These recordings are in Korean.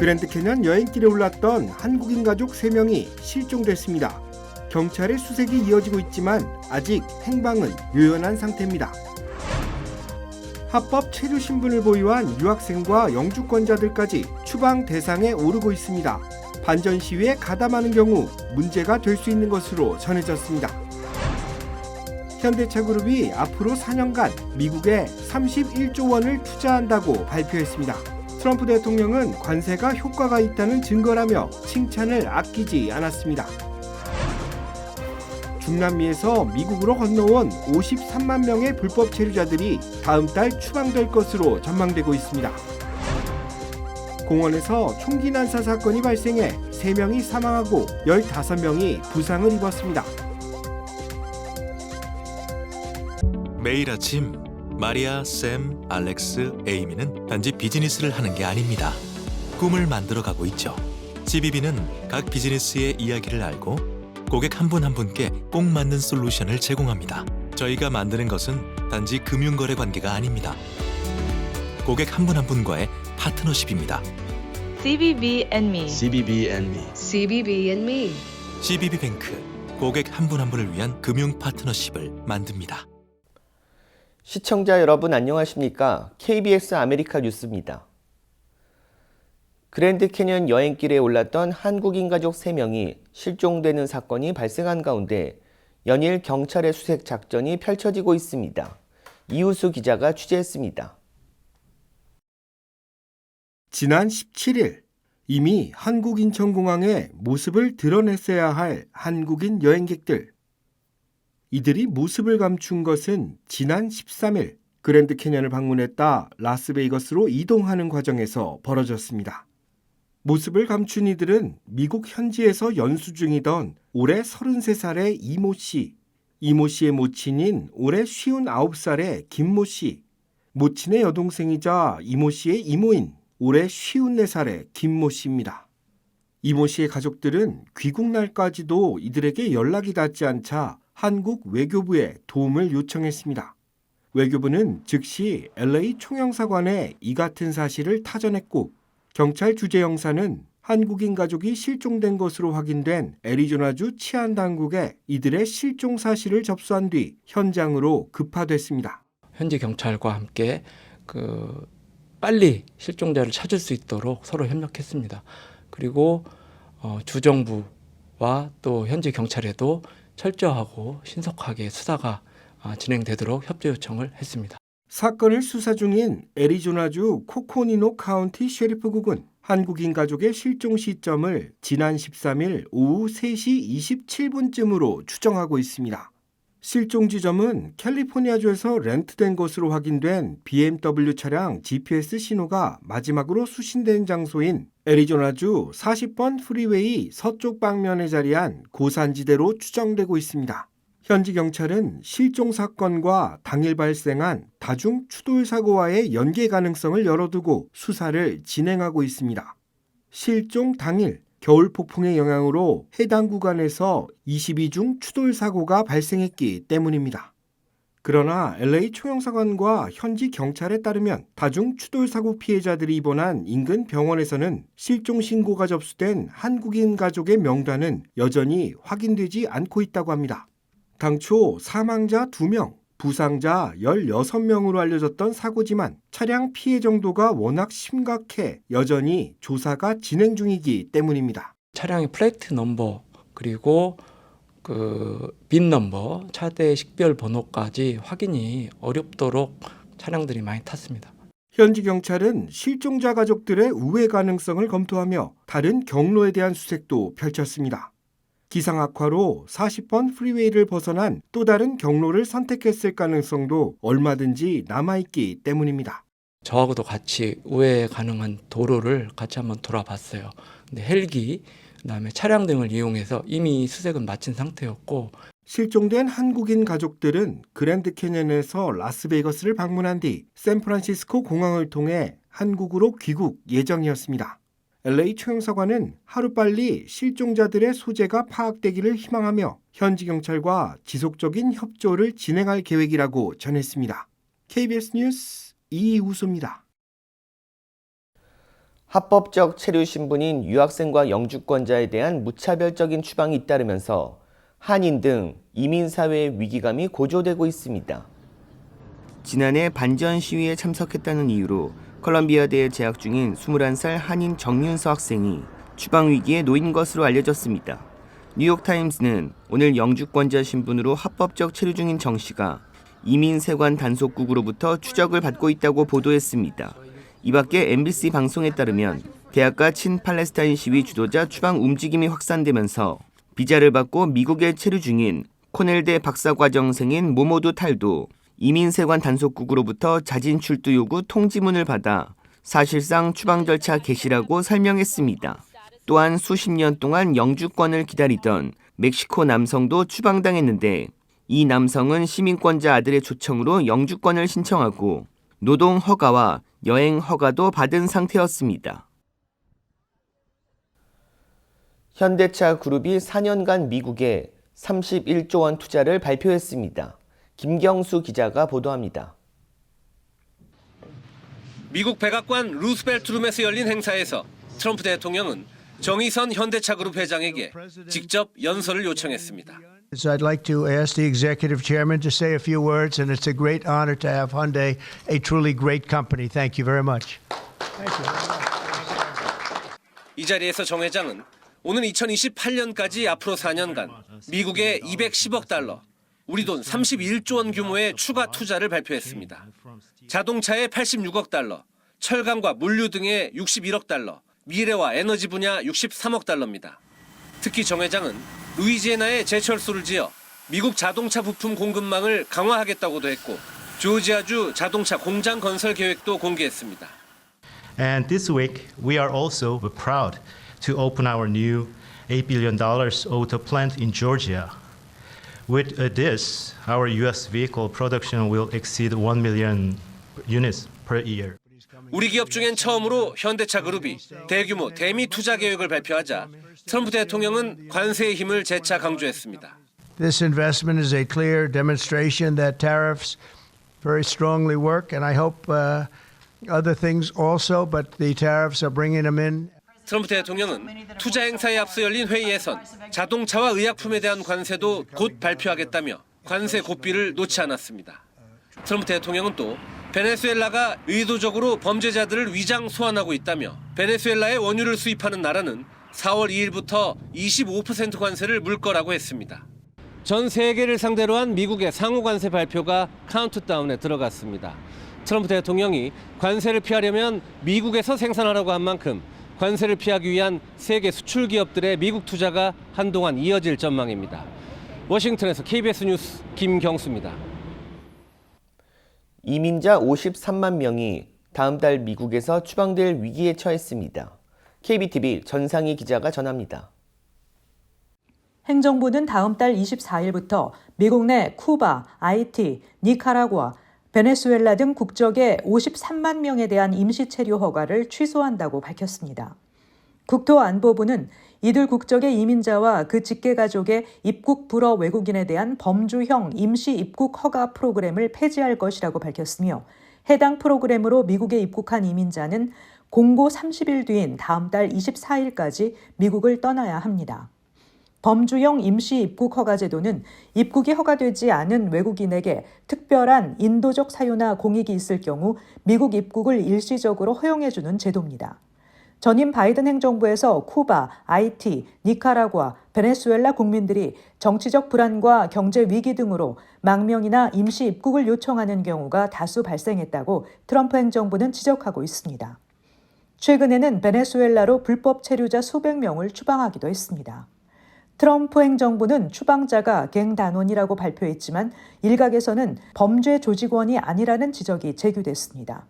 그랜드 캐년 여행길에 올랐던 한국인 가족 3명이 실종됐습니다. 경찰의 수색이 이어지고 있지만 아직 행방은 요연한 상태입니다. 합법 체류 신분을 보유한 유학생과 영주권자들까지 추방 대상에 오르고 있습니다. 반전 시위에 가담하는 경우 문제가 될 수 있는 것으로 전해졌습니다. 현대차 그룹이 앞으로 4년간 미국에 31조 원을 투자한다고 발표했습니다. 트럼프 대통령은 관세가 효과가 있다는 증거라며 칭찬을 아끼지 않았습니다. 중남미에서 미국으로 건너온 53만 명의 불법 체류자들이 다음 달 추방될 것으로 전망되고 있습니다. 공원에서 총기 난사 사건이 발생해 3명이 사망하고 15명이 부상을 입었습니다. 매일 아침 마리아, 샘, 알렉스, 에이미는 단지 비즈니스를 하는 게 아닙니다. 꿈을 만들어가고 있죠. CBB는 각 비즈니스의 이야기를 알고 고객 한 분한 분께 꼭 맞는 솔루션을 제공합니다. 저희가 만드는 것은 단지 금융거래 관계가 아닙니다. 고객 한분한 분과의 파트너십입니다. CBB and me. CBB and me. CBB and me. CBB 뱅크 고객 한 분한 분을 위한 금융 파트너십을 만듭니다. 시청자 여러분 안녕하십니까? KBS 아메리카 뉴스입니다. 그랜드 캐년 여행길에 올랐던 한국인 가족 3명이 실종되는 사건이 발생한 가운데 연일 경찰의 수색 작전이 펼쳐지고 있습니다. 이우수 기자가 취재했습니다. 지난 17일 이미 한국 인천공항에 모습을 드러냈어야 할 한국인 여행객들. 이들이 모습을 감춘 것은 지난 13일 그랜드 캐년을 방문했다 라스베이거스로 이동하는 과정에서 벌어졌습니다. 모습을 감춘 이들은 미국 현지에서 연수 중이던 올해 33살의 이모 씨, 이모 씨의 모친인 올해 59살의 김모 씨, 모친의 여동생이자 이모 씨의 이모인 올해 54살의 김모 씨입니다. 이모 씨의 가족들은 귀국 날까지도 이들에게 연락이 닿지 않자 한국 외교부에 도움을 요청했습니다. 외교부는 즉시 LA 총영사관에 이 같은 사실을 타전했고 경찰 주재 형사는 한국인 가족이 실종된 것으로 확인된 애리조나주 치안 당국에 이들의 실종 사실을 접수한 뒤 현장으로 급파됐습니다. 현지 경찰과 함께 그 빨리 실종자를 찾을 수 있도록 서로 협력했습니다. 그리고 어, 주정부와 또 현지 경찰에도 철저하고 신속하게 수사가 아, 진행되도록 협조 요청을 했습니다. 사건을 수사 중인 애리조나주 코코니노 카운티 셰리프국은 한국인 가족의 실종 시점을 지난 13일 오후 3시 27분쯤으로 추정하고 있습니다. 실종 지점은 캘리포니아주에서 렌트된 것으로 확인된 BMW 차량 GPS 신호가 마지막으로 수신된 장소인 애리조나주 40번 프리웨이 서쪽 방면에 자리한 고산지대로 추정되고 있습니다. 현지 경찰은 실종 사건과 당일 발생한 다중 추돌 사고와의 연계 가능성을 열어두고 수사를 진행하고 있습니다. 실종 당일 겨울 폭풍의 영향으로 해당 구간에서 22중 추돌 사고가 발생했기 때문입니다. 그러나 LA 총영사관과 현지 경찰에 따르면 다중 추돌 사고 피해자들이 입원한 인근 병원에서는 실종 신고가 접수된 한국인 가족의 명단은 여전히 확인되지 않고 있다고 합니다. 당초 사망자 2명, 부상자 16명으로 알려졌던 사고지만 차량 피해 정도가 워낙 심각해 여전히 조사가 진행 중이기 때문입니다. 차량의 플레이트 넘버 그리고 그 빈 넘버, 차대 식별 번호까지 확인이 어렵도록 차량들이 많이 탔습니다. 현지 경찰은 실종자 가족들의 우회 가능성을 검토하며 다른 경로에 대한 수색도 펼쳤습니다. 기상 악화로 40번 프리웨이를 벗어난 또 다른 경로를 선택했을 가능성도 얼마든지 남아있기 때문입니다. 저하고도 같이 우회 가능한 도로를 같이 한번 돌아봤어요. 근데 헬기, 그다음에 차량 등을 이용해서 이미 수색은 마친 상태였고 실종된 한국인 가족들은 그랜드 캐년에서 라스베이거스를 방문한 뒤 샌프란시스코 공항을 통해 한국으로 귀국 예정이었습니다. LA 총영사관은 하루빨리 실종자들의 소재가 파악되기를 희망하며 현지 경찰과 지속적인 협조를 진행할 계획이라고 전했습니다. KBS 뉴스 이우수입니다. 합법적 체류 신분인 유학생과 영주권자에 대한 무차별적인 추방이 잇따르면서 한인 등 이민 사회의 위기감이 고조되고 있습니다. 지난해 반전 시위에 참석했다는 이유로 컬럼비아대에 재학 중인 21살 한인 정윤서 학생이 추방 위기에 놓인 것으로 알려졌습니다. 뉴욕타임스는 오늘 영주권자 신분으로 합법적 체류 중인 정 씨가 이민세관 단속국으로부터 추적을 받고 있다고 보도했습니다. 이 밖에 MBC 방송에 따르면 대학가 친팔레스타인 시위 주도자 추방 움직임이 확산되면서 비자를 받고 미국에 체류 중인 코넬대 박사과정생인 모모두 탈도 이민세관 단속국으로부터 자진 출두 요구 통지문을 받아 사실상 추방 절차 개시라고 설명했습니다. 또한 수십 년 동안 영주권을 기다리던 멕시코 남성도 추방당했는데 이 남성은 시민권자 아들의 초청으로 영주권을 신청하고 노동 허가와 여행 허가도 받은 상태였습니다. 현대차 그룹이 4년간 미국에 31조 원 투자를 발표했습니다. 김경수 기자가 보도합니다. 미국 백악관 루스벨트 룸에서 열린 행사에서 트럼프 대통령은 정의선 현대차 그룹 회장에게 직접 연설을 요청했습니다. So I'd like to ask the executive chairman to say a few words, and it's a great honor to have Hyundai, a truly great company. Thank you very much. 이 자리에서 정 회장은 오는 2028년까지 앞으로 4년간 미국에 210억 달러, 우리 돈 31조 원 규모의 추가 투자를 발표했습니다. 자동차에 86억 달러, 철강과 물류 등에 61억 달러, 미래와 에너지 분야 63억 달러입니다. 특히 정 회장은 루이지애나에 제철소를 지어 미국 자동차 부품 공급망을 강화하겠다고도 했고 조지아주 자동차 공장 건설 계획도 공개했습니다. And this week, we are also proud to open our new $8 billion auto plant in Georgia. With uh, this, our U.S. vehicle production will exceed 1 million units per year. 우리 기업 중엔 처음으로 현대차 그룹이 대규모 대미 투자 계획을 발표하자 트럼프 대통령은 관세의 힘을 재차 강조했습니다. This investment is a clear demonstration that tariffs very strongly work, and I hope uh, other things also, but the tariffs are bringing them in. 트럼프 대통령은 투자 행사에 앞서 열린 회의에선 자동차와 의약품에 대한 관세도 곧 발표하겠다며 관세 고삐를 놓지 않았습니다. 트럼프 대통령은 또 베네수엘라가 의도적으로 범죄자들을 위장 소환하고 있다며 베네수엘라에 원유를 수입하는 나라는 4월 2일부터 25% 관세를 물 거라고 했습니다. 전 세계를 상대로 한 미국의 상호 관세 발표가 카운트다운에 들어갔습니다. 트럼프 대통령이 관세를 피하려면 미국에서 생산하라고 한 만큼 관세를 피하기 위한 세계 수출 기업들의 미국 투자가 한동안 이어질 전망입니다. 워싱턴에서 KBS 뉴스 김경수입니다. 이민자 53만 명이 다음 달 미국에서 추방될 위기에 처했습니다. KBTV 전상희 기자가 전합니다. 행정부는 다음 달 24일부터 미국 내 쿠바, 아이티, 니카라구아, 베네수엘라 등 국적의 53만 명에 대한 임시 체류 허가를 취소한다고 밝혔습니다. 국토안보부는 이들 국적의 이민자와 그 직계 가족의 입국 불허 외국인에 대한 범주형 임시 입국 허가 프로그램을 폐지할 것이라고 밝혔으며 해당 프로그램으로 미국에 입국한 이민자는 공고 30일 뒤인 다음 달 24일까지 미국을 떠나야 합니다. 범주형 임시 입국 허가 제도는 입국이 허가되지 않은 외국인에게 특별한 인도적 사유나 공익이 있을 경우 미국 입국을 일시적으로 허용해주는 제도입니다. 전임 바이든 행정부에서 쿠바, 아이티, 니카라구아, 베네수엘라 국민들이 정치적 불안과 경제 위기 등으로 망명이나 임시 입국을 요청하는 경우가 다수 발생했다고 트럼프 행정부는 지적하고 있습니다. 최근에는 베네수엘라로 불법 체류자 수백 명을 추방하기도 했습니다. 트럼프 행정부는 추방자가 갱 단원이라고 발표했지만 일각에서는 범죄 조직원이 아니라는 지적이 제기됐습니다.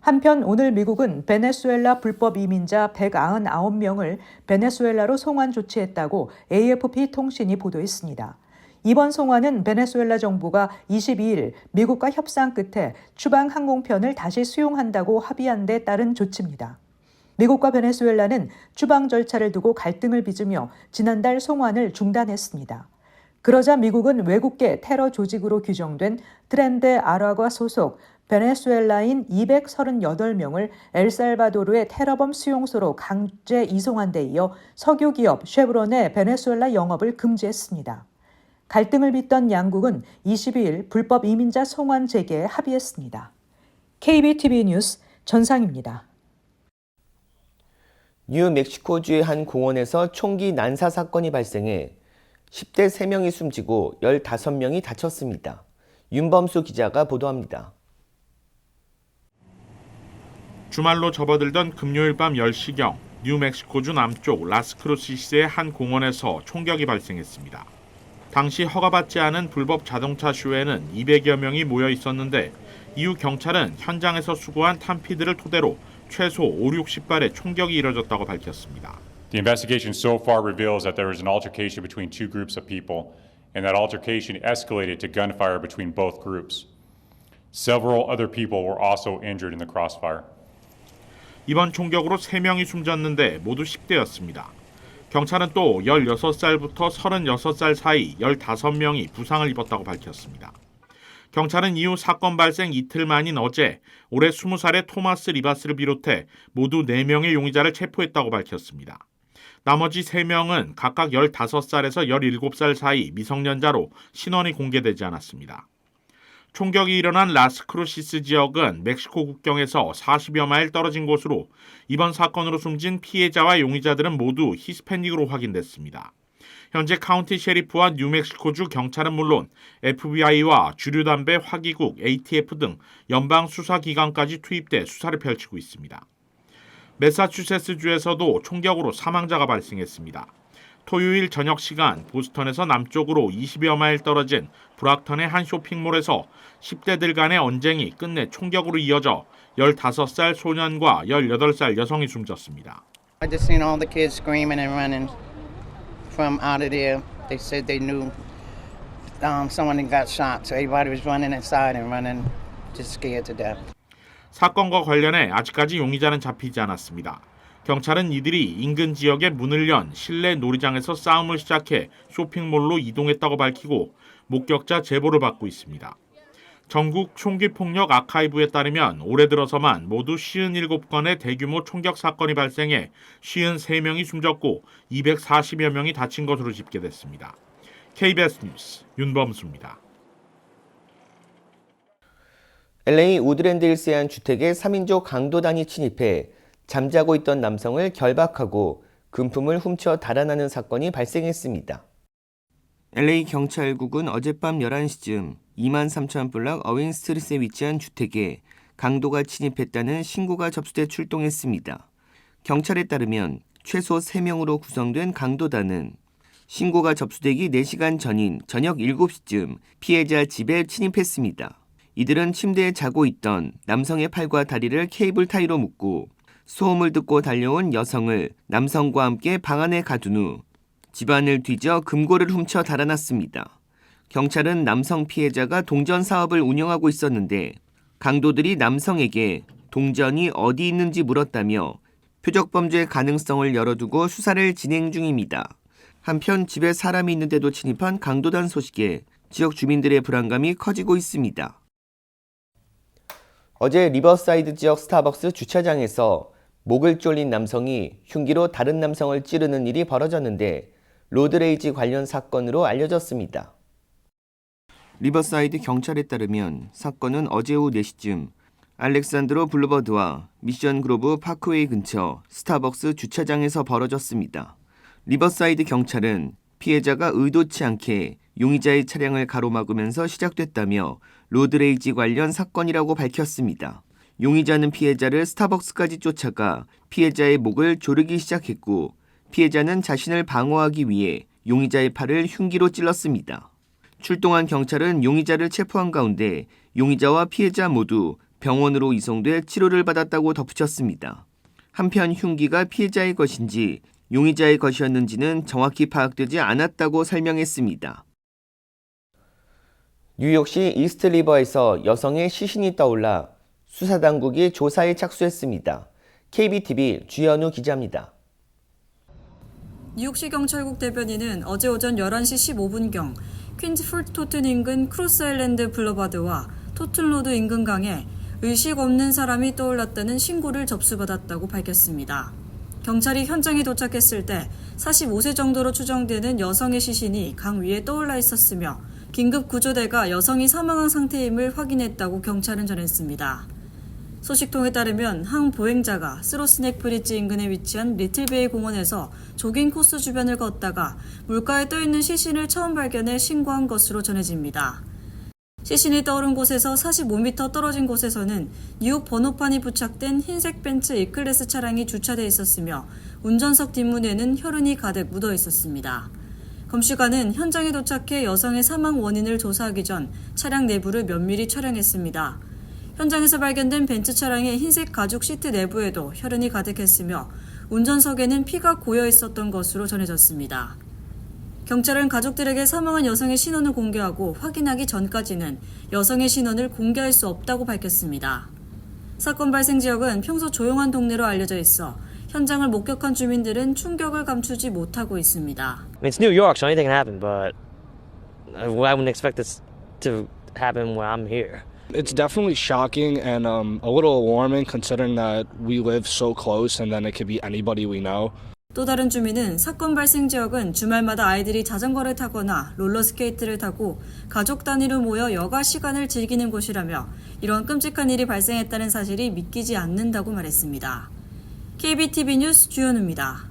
한편 오늘 미국은 베네수엘라 불법 이민자 199명을 베네수엘라로 송환 조치했다고 AFP 통신이 보도했습니다. 이번 송환은 베네수엘라 정부가 22일 미국과 협상 끝에 추방 항공편을 다시 수용한다고 합의한 데 따른 조치입니다. 미국과 베네수엘라는 추방 절차를 두고 갈등을 빚으며 지난달 송환을 중단했습니다. 그러자 미국은 외국계 테러 조직으로 규정된 트렌드 아라과 소속 베네수엘라인 238명을 엘살바도르의 테러범 수용소로 강제 이송한 데 이어 석유 기업 쉐브론의 베네수엘라 영업을 금지했습니다. 갈등을 빚던 양국은 22일 불법 이민자 송환 재개에 합의했습니다. KBTV 뉴스 전상입니다. 뉴멕시코주의 한 공원에서 총기 난사 사건이 발생해 10대 3명이 숨지고 15명이 다쳤습니다. 윤범수 기자가 보도합니다. 주말로 접어들던 금요일 밤 10시경 뉴멕시코주 남쪽 라스크루시스의 한 공원에서 총격이 발생했습니다. 당시 허가받지 않은 불법 자동차 쇼에는 200여 명이 모여 있었는데 이후 경찰은 현장에서 수거한 탄피들을 토대로 최소 5, 60발의 총격이 이뤄졌다고 밝혔습니다. The investigation so far reveals that there was an altercation between two groups of people, and that altercation escalated to gunfire between both groups. Several other people were also injured in the crossfire. 이번 총격으로 3명이 숨졌는데 모두 10대였습니다. 경찰은 또 16살부터 36살 사이 15명이 부상을 입었다고 밝혔습니다. 경찰은 이후 사건 발생 이틀 만인 어제 올해 20살의 토마스 리바스를 비롯해 모두 4명의 용의자를 체포했다고 밝혔습니다. 나머지 3명은 각각 15살에서 17살 사이 미성년자로 신원이 공개되지 않았습니다. 총격이 일어난 라스크루시스 지역은 멕시코 국경에서 40여 마일 떨어진 곳으로 이번 사건으로 숨진 피해자와 용의자들은 모두 히스패닉으로 확인됐습니다. 현재 카운티 셰리프와 뉴멕시코주 경찰은 물론 FBI와 주류담배 화기국 ATF 등 연방 수사 기관까지 투입돼 수사를 펼치고 있습니다. 매사추세츠주에서도 총격으로 사망자가 발생했습니다. 토요일 저녁 시간 보스턴에서 남쪽으로 20여 마일 떨어진 브락턴의 한 쇼핑몰에서 10대들 간의 언쟁이 끝내 총격으로 이어져 15살 소년과 18살 여성이 숨졌습니다. I just seen all the kids screaming and running from out of there. They said they knew um, someone had got shot, so everybody was running inside and running, just scared to death. 사건과 관련해 아직까지 용의자는 잡히지 않았습니다. 경찰은 이들이 인근 지역에 문을 연 실내 놀이장에서 싸움을 시작해 쇼핑몰로 이동했다고 밝히고 목격자 제보를 받고 있습니다. 전국 총기폭력 아카이브에 따르면 올해 들어서만 모두 57건의 대규모 총격 사건이 발생해 53명이 숨졌고 240여 명이 다친 것으로 집계됐습니다. KBS 뉴스 윤범수입니다. LA 우드랜드 힐스의 한 주택에 3인조 강도단이 침입해 잠자고 있던 남성을 결박하고 금품을 훔쳐 달아나는 사건이 발생했습니다. LA 경찰국은 어젯밤 11시쯤 2만 3천 블락 어윈 스트리트에 위치한 주택에 강도가 침입했다는 신고가 접수돼 출동했습니다. 경찰에 따르면 최소 3명으로 구성된 강도단은 신고가 접수되기 4시간 전인 저녁 7시쯤 피해자 집에 침입했습니다. 이들은 침대에 자고 있던 남성의 팔과 다리를 케이블 타이로 묶고 소음을 듣고 달려온 여성을 남성과 함께 방 안에 가둔 후 집안을 뒤져 금고를 훔쳐 달아났습니다. 경찰은 남성 피해자가 동전 사업을 운영하고 있었는데 강도들이 남성에게 동전이 어디 있는지 물었다며 표적 범죄 가능성을 열어두고 수사를 진행 중입니다. 한편 집에 사람이 있는데도 침입한 강도단 소식에 지역 주민들의 불안감이 커지고 있습니다. 어제 리버사이드 지역 스타벅스 주차장에서 목을 졸린 남성이 흉기로 다른 남성을 찌르는 일이 벌어졌는데 로드레이지 관련 사건으로 알려졌습니다. 리버사이드 경찰에 따르면 사건은 어제 오후 4시쯤 알렉산드로 블루버드와 미션 그로브 파크웨이 근처 스타벅스 주차장에서 벌어졌습니다. 리버사이드 경찰은 피해자가 의도치 않게 용의자의 차량을 가로막으면서 시작됐다며 로드레이지 관련 사건이라고 밝혔습니다. 용의자는 피해자를 스타벅스까지 쫓아가 피해자의 목을 조르기 시작했고 피해자는 자신을 방어하기 위해 용의자의 팔을 흉기로 찔렀습니다. 출동한 경찰은 용의자를 체포한 가운데 용의자와 피해자 모두 병원으로 이송돼 치료를 받았다고 덧붙였습니다. 한편 흉기가 피해자의 것인지 용의자의 것이었는지는 정확히 파악되지 않았다고 설명했습니다. 뉴욕시 이스트 리버에서 여성의 시신이 떠올라 수사당국이 조사에 착수했습니다. KBTV 주현우 기자입니다. 뉴욕시 경찰국 대변인은 어제 오전 11시 15분경 퀸즈 풀토튼 인근 크로스 아일랜드 블러바드와 토틀로드 인근 강에 의식 없는 사람이 떠올랐다는 신고를 접수받았다고 밝혔습니다. 경찰이 현장에 도착했을 때 45세 정도로 추정되는 여성의 시신이 강 위에 떠올라 있었으며 긴급 구조대가 여성이 사망한 상태임을 확인했다고 경찰은 전했습니다. 소식통에 따르면 한 보행자가 스로스넥 브릿지 인근에 위치한 리틀베이 공원에서 조깅 코스 주변을 걷다가 물가에 떠있는 시신을 처음 발견해 신고한 것으로 전해집니다. 시신이 떠오른 곳에서 45m 떨어진 곳에서는 뉴욕 번호판이 부착된 흰색 벤츠 E클래스 차량이 주차돼 있었으며 운전석 뒷문에는 혈흔이 가득 묻어 있었습니다. 검시관은 현장에 도착해 여성의 사망 원인을 조사하기 전 차량 내부를 면밀히 촬영했습니다. 현장에서 발견된 벤츠 차량의 흰색 가죽 시트 내부에도 혈흔이 가득했으며 운전석에는 피가 고여 있었던 것으로 전해졌습니다. 경찰은 가족들에게 사망한 여성의 신원을 공개하고 확인하기 전까지는 여성의 신원을 공개할 수 없다고 밝혔습니다. 사건 발생 지역은 평소 조용한 동네로 알려져 있어 현장을 목격한 주민들은 충격을 감추지 못하고 있습니다. It's New York, so anything can happen, but I wouldn't expect this to happen when I'm here. It's definitely shocking and um, a little alarming considering that we live so close and then it could be anybody we know. 또 다른 주민은 사건 발생 지역은 주말마다 아이들이 자전거를 타거나 롤러스케이트를 타고 가족 단위로 모여 여가 시간을 즐기는 곳이라며 이런 끔찍한 일이 발생했다는 사실이 믿기지 않는다고 말했습니다. KBTV 뉴스 주현우입니다.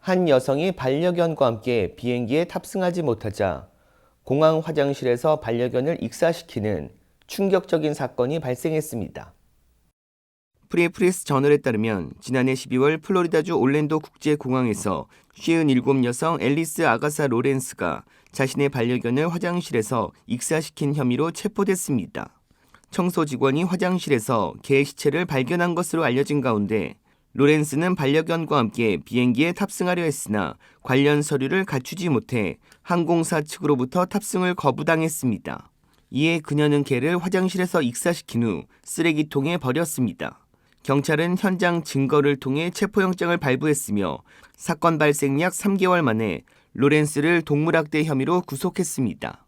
한 여성이 반려견과 함께 비행기에 탑승하지 못하자 공항 화장실에서 반려견을 익사시키는 충격적인 사건이 발생했습니다. 프리프리스 저널에 따르면 지난해 12월 플로리다주 올랜도 국제공항에서 57 여성 앨리스 아가사 로렌스가 자신의 반려견을 화장실에서 익사시킨 혐의로 체포됐습니다. 청소 직원이 화장실에서 개 시체를 발견한 것으로 알려진 가운데 로렌스는 반려견과 함께 비행기에 탑승하려 했으나 관련 서류를 갖추지 못해 항공사 측으로부터 탑승을 거부당했습니다. 이에 그녀는 개를 화장실에서 익사시킨 후 쓰레기통에 버렸습니다. 경찰은 현장 증거를 통해 체포영장을 발부했으며 사건 발생 약 3개월 만에 로렌스를 동물학대 혐의로 구속했습니다.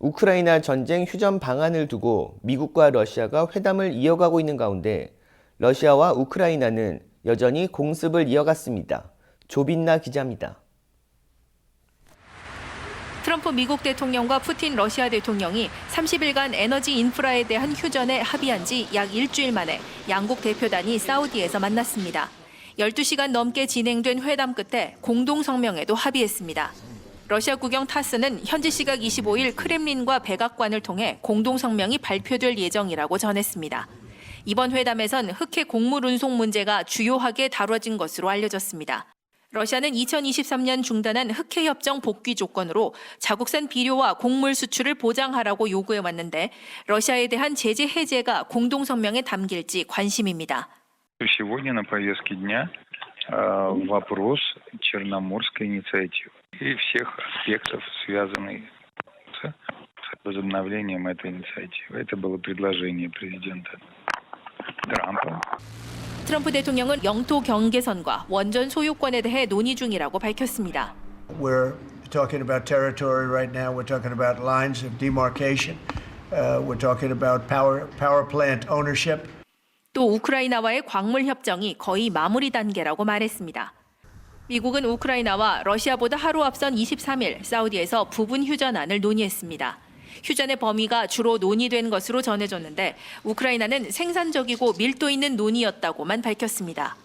우크라이나 전쟁 휴전 방안을 두고 미국과 러시아가 회담을 이어가고 있는 가운데 러시아와 우크라이나는 여전히 공습을 이어갔습니다. 조빈나 기자입니다. 트럼프 미국 대통령과 푸틴 러시아 대통령이 30일간 에너지 인프라에 대한 휴전에 합의한 지 약 일주일 만에 양국 대표단이 사우디에서 만났습니다. 12시간 넘게 진행된 회담 끝에 공동 성명에도 합의했습니다. 러시아 국영 타스는 현지 시각 25일 크렘린과 백악관을 통해 공동 성명이 발표될 예정이라고 전했습니다. 이번 회담에선 흑해 곡물 운송 문제가 주요하게 다뤄진 것으로 알려졌습니다. 러시아는 2023년 중단한 흑해 협정 복귀 조건으로 자국산 비료와 곡물 수출을 보장하라고 요구해 왔는데 러시아에 대한 제재 해제가 공동 성명에 담길지 관심입니다. Сегодня на повестке дня э, вопрос Черноморской инициативы и всех аспектов, связанных с возобновлением этой инициативы. Это было предложение президента Трампа. 트럼프 대통령은 영토 경계선과 원전 소유권에 대해 논의 중이라고 밝혔습니다. We're talking about territory right now. We're talking about lines of demarcation. Uh, we're talking about power power plant ownership. 또 우크라이나와의 광물 협정이 거의 마무리 단계라고 말했습니다. 미국은 우크라이나와 러시아보다 하루 앞선 23일 사우디에서 부분 휴전안을 논의했습니다. 휴전의 범위가 주로 논의된 것으로 전해졌는데 우크라이나는 생산적이고 밀도 있는 논의였다고만 밝혔습니다.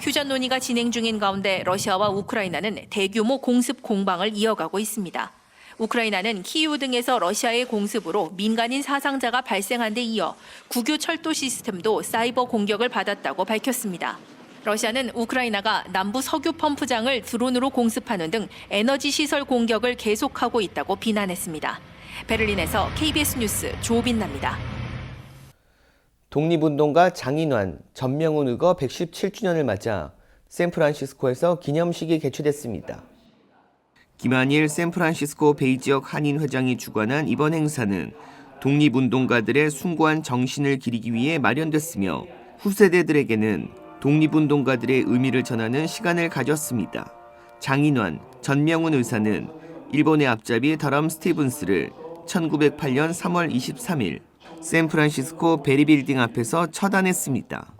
휴전 논의가 진행 중인 가운데 러시아와 우크라이나는 대규모 공습 공방을 이어가고 있습니다. 우크라이나는 키이우 등에서 러시아의 공습으로 민간인 사상자가 발생한 데 이어 국유 철도 시스템도 사이버 공격을 받았다고 밝혔습니다. 러시아는 우크라이나가 남부 석유 펌프장을 드론으로 공습하는 등 에너지 시설 공격을 계속하고 있다고 비난했습니다. 베를린에서 KBS 뉴스 조빈나입니다. 독립운동가 장인환, 전명훈 의거 117주년을 맞아 샌프란시스코에서 기념식이 개최됐습니다. 김한일 샌프란시스코 베이 지역 한인 회장이 주관한 이번 행사는 독립운동가들의 숭고한 정신을 기리기 위해 마련됐으며 후세대들에게는 독립운동가들의 의미를 전하는 시간을 가졌습니다. 장인환, 전명훈 의사는 일본의 앞잡이 더럼 스티븐스를 1908년 3월 23일 샌프란시스코 베리빌딩 앞에서 처단했습니다.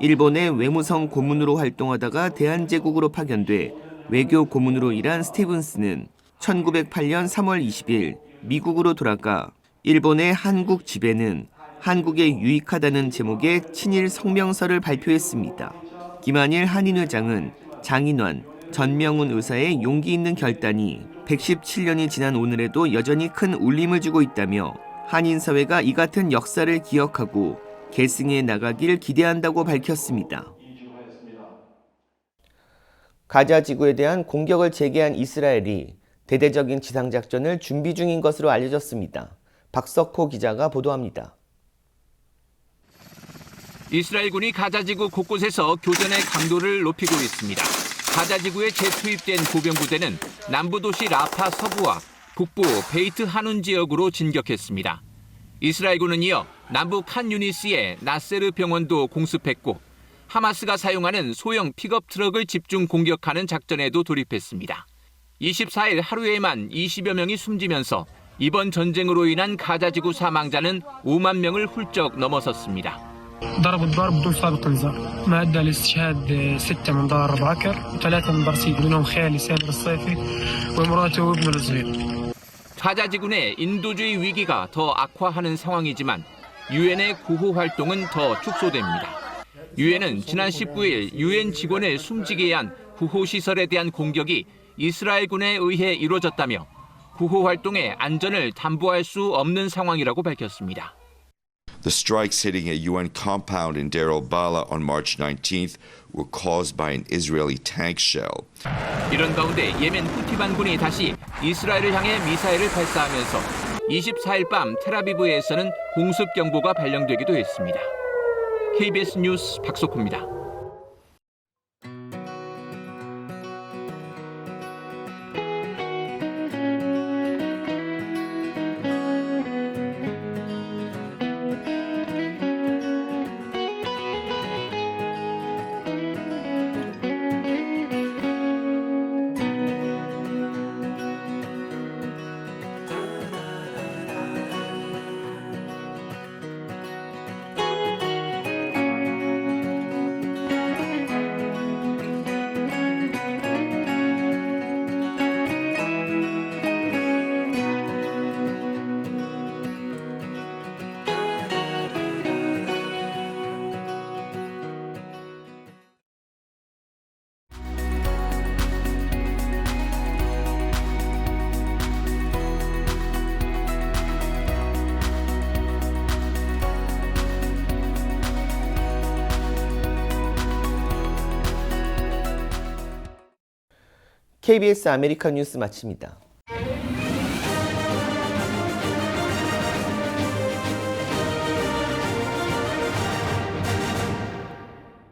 일본의 외무성 고문으로 활동하다가 대한제국으로 파견돼 외교 고문으로 일한 스티븐스는 1908년 3월 20일 미국으로 돌아가 일본의 한국 지배는 한국에 유익하다는 제목의 친일 성명서를 발표했습니다. 김한일 한인회장은 장인환, 전명훈 의사의 용기 있는 결단이 117년이 지난 오늘에도 여전히 큰 울림을 주고 있다며 한인 사회가 이 같은 역사를 기억하고 계승해 나가길 기대한다고 밝혔습니다. 가자 지구에 대한 공격을 재개한 이스라엘이 대대적인 지상작전을 준비 중인 것으로 알려졌습니다. 박석호 기자가 보도합니다. 이스라엘군이 가자지구 곳곳에서 교전의 강도를 높이고 있습니다. 가자지구에 재투입된 보병부대는 남부 도시 라파 서부와 북부 베이트 하눈 지역으로 진격했습니다. 이스라엘군은 이어 남부 칸 유니스의 나세르 병원도 공습했고 하마스가 사용하는 소형 픽업 트럭을 집중 공격하는 작전에도 돌입했습니다. 24일 하루에만 20여 명이 숨지면서 이번 전쟁으로 인한 가자지구 사망자는 5만 명을 훌쩍 넘어섰습니다. ضرب الضرب بدون سابق انذار ما ادى لاستشهاد سته من دار باكر وثلاثه من برسيد منهم خالي سامر الصيفي ومراته وابنه الصغير 가자지구 내 인도주의 위기가 더 악화하는 상황이지만 유엔의 구호 활동은 더 축소됩니다. 유엔은 지난 19일 유엔 직원을 숨지게 한 구호 시설에 대한 공격이 이스라엘군에 의해 이루어졌다며 구호 활동의 안전을 담보할 수 없는 상황이라고 밝혔습니다. The strikes hitting a UN compound in Deir al-Bala on March 19th were caused by an Israeli tank shell. 이런 가운데 예멘 후티 반군이 다시 이스라엘을 향해 미사일을 발사하면서 24일 밤 테라비브에서는 공습 경보가 발령되기도 했습니다. KBS 뉴스 박석호입니다. KBS 아메리칸 뉴스 마칩니다.